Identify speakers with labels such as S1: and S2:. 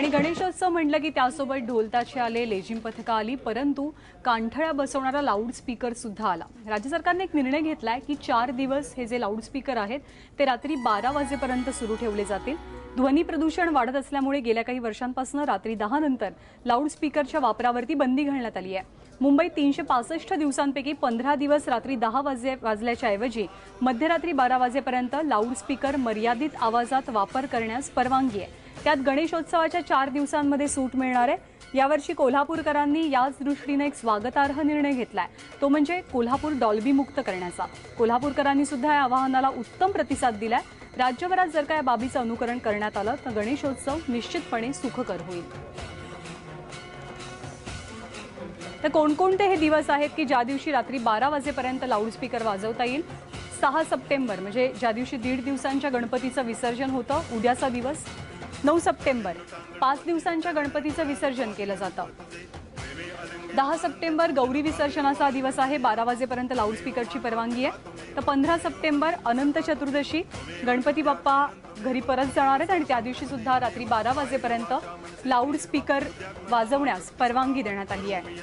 S1: आणि गणेशोत्सव म्हटलं की त्यासोबत ढोलताचे आले लेझिम पथकं आली परंतु कांठळ्या बसवणारा लाऊडस्पीकर सुद्धा आला. राज्य सरकारने एक निर्णय घेतलाय की चार दिवस हे जे लाऊडस्पीकर आहेत ते रात्री बारा वाजेपर्यंत सुरू ठेवले जातील. ध्वनी प्रदूषण वाढत असल्यामुळे गेल्या काही वर्षांपासून रात्री दहा नंतर लाऊडस्पीकरच्या वापरावरती बंदी घालण्यात आली आहे. मुंबईत तीनशे पासष्ट दिवसांपैकी पंधरा दिवस रात्री दहा वाजे वाजल्याच्या ऐवजी मध्यरात्री बारा वाजेपर्यंत लाऊडस्पीकर मर्यादित आवाजात वापर करण्यास परवानगी आहे. त्यात गणेशोत्सवाच्या चार दिवसांमध्ये सूट मिळणार आहे. यावर्षी कोल्हापूरकरांनी याच दृष्टीने एक स्वागतार्ह निर्णय घेतलाय. तो म्हणजे कोल्हापूर डॉल्बी मुक्त करण्याचा. कोल्हापूरकरांनी सुद्धा या आवाहनाला उत्तम प्रतिसाद दिलाय. राज्यभरात जर का या बाबीचं अनुकरण करण्यात आलं तर गणेशोत्सव निश्चितपणे सुखकर होईल. तर कोणकोणते हे दिवस आहेत की ज्या दिवशी रात्री बारा वाजेपर्यंत लाऊडस्पीकर वाजवता येईल? सहा सप्टेंबर म्हणजे ज्या दिवशी दीड दिवसांच्या गणपतीचं विसर्जन होतं उद्याचा दिवस नऊ सप्टेंबर. पाच दिवसांच्या गणपतीचं विसर्जन केलं जातं. दहा सप्टेंबर गौरी विसर्जनाचा दिवस आहे. बारा वाजेपर्यंत लाऊडस्पीकरची परवानगी आहे. तर पंधरा सप्टेंबर अनंत चतुर्दशी गणपती बाप्पा घरी परत जाणार आहेत आणि त्या दिवशी सुद्धा रात्री बारा वाजेपर्यंत लाऊडस्पीकर वाजवण्यास परवानगी देण्यात आली आहे.